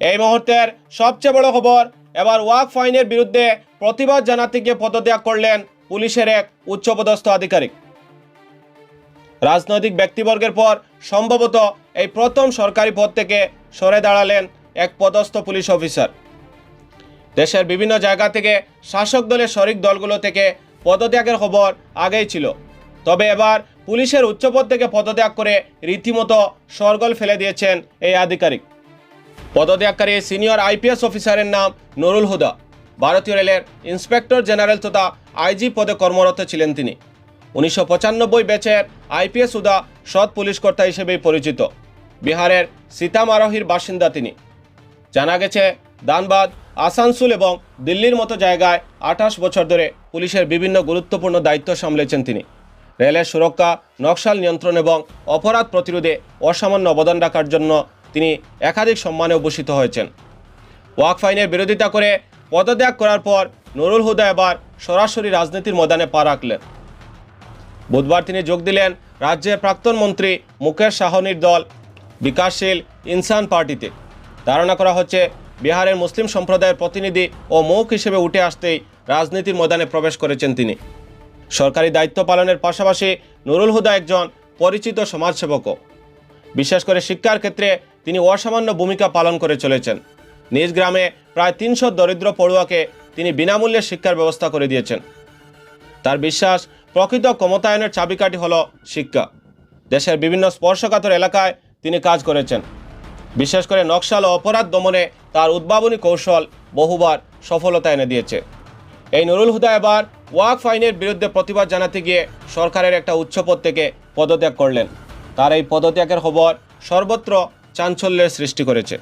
এই মুহূর্তের সবচেয়ে বড় খবর, এবার ওয়াক ফাইনের বিরুদ্ধে প্রতিবাদ জানাতে গিয়ে পদত্যাগ করলেন পুলিশের এক উচ্চপদস্থ আধিকারিক। রাজনৈতিক ব্যক্তিবর্গের পর সম্ভবত এই প্রথম সরকারি পদ থেকে সরে দাঁড়ালেন এক পদস্থ পুলিশ অফিসার। দেশের বিভিন্ন জায়গা থেকে শাসক দলের শরিক দলগুলো থেকে পদত্যাগের খবর আগেই ছিল। তবে এবার পুলিশের উচ্চপদ থেকে পদত্যাগ করে রীতিমতো সরগোল ফেলে দিয়েছেন এই আধিকারিক। পদত্যাগকারী সিনিয়র আইপিএস অফিসারের নাম নুরুল হুদা। ভারতীয় রেলের ইন্সপেক্টর জেনারেল তথা আইজি পদে কর্মরত ছিলেন তিনি। উনিশশো পঁচানব্বই ব্যাচের আইপিএস হুদা সৎ পুলিশ কর্তা হিসেবেই পরিচিত। বিহারের সীতামারোহীর বাসিন্দা তিনি। জানা গেছে, দানবাদ, আসানসোল এবং দিল্লির মতো জায়গায় আঠাশ বছর ধরে পুলিশের বিভিন্ন গুরুত্বপূর্ণ দায়িত্ব সামলেছেন তিনি। রেলের সুরক্ষা, নকশাল নিয়ন্ত্রণ এবং অপরাধ প্রতিরোধে অসামান্য অবদান রাখার জন্য তিনি একাধিক সম্মানে ভূষিত হয়েছেন। ওয়াক ফাইনের বিরোধিতা করে পদত্যাগ করার পর নুরুল হুদা এবার সরাসরি রাজনীতির ময়দানে পা রাখলেন। বুধবার তিনি যোগ দিলেন রাজ্যের প্রাক্তন মন্ত্রী মুকেশ সাহনির দল বিকাশশীল ইনসান পার্টিতে। ধারণা করা হচ্ছে বিহারের মুসলিম সম্প্রদায়ের প্রতিনিধি ও মুখ হিসেবে উঠে আসতেই রাজনীতির ময়দানে প্রবেশ করেছেন তিনি। সরকারি দায়িত্ব পালনের পাশাপাশি নুরুল হুদা একজন পরিচিত সমাজসেবকও। বিশেষ করে শিক্ষার ক্ষেত্রে তিনি অসামান্য ভূমিকা পালন করে চলেছেন। নিজ গ্রামে প্রায় তিনশো দরিদ্র পড়ুয়াকে তিনি বিনামূল্যে শিক্ষার ব্যবস্থা করে দিয়েছেন। তার বিশ্বাস, প্রকৃত ক্ষমতায়নের চাবিকাঠি হল শিক্ষা। দেশের বিভিন্ন স্পর্শকাতর এলাকায় তিনি কাজ করেছেন। বিশেষ করে নকশাল ও অপরাধ দমনে তার উদ্ভাবনী কৌশল বহুবার সফলতা এনে দিয়েছে। এই নুরুল হুদা এবার ওয়াক ফাইনের বিরুদ্ধে প্রতিবাদ জানাতে গিয়ে সরকারের একটা উচ্চপদ থেকে পদত্যাগ করলেন। তার এই পদত্যাগের খবর সর্বত্র চাঞ্চল্যের সৃষ্টি করেছে।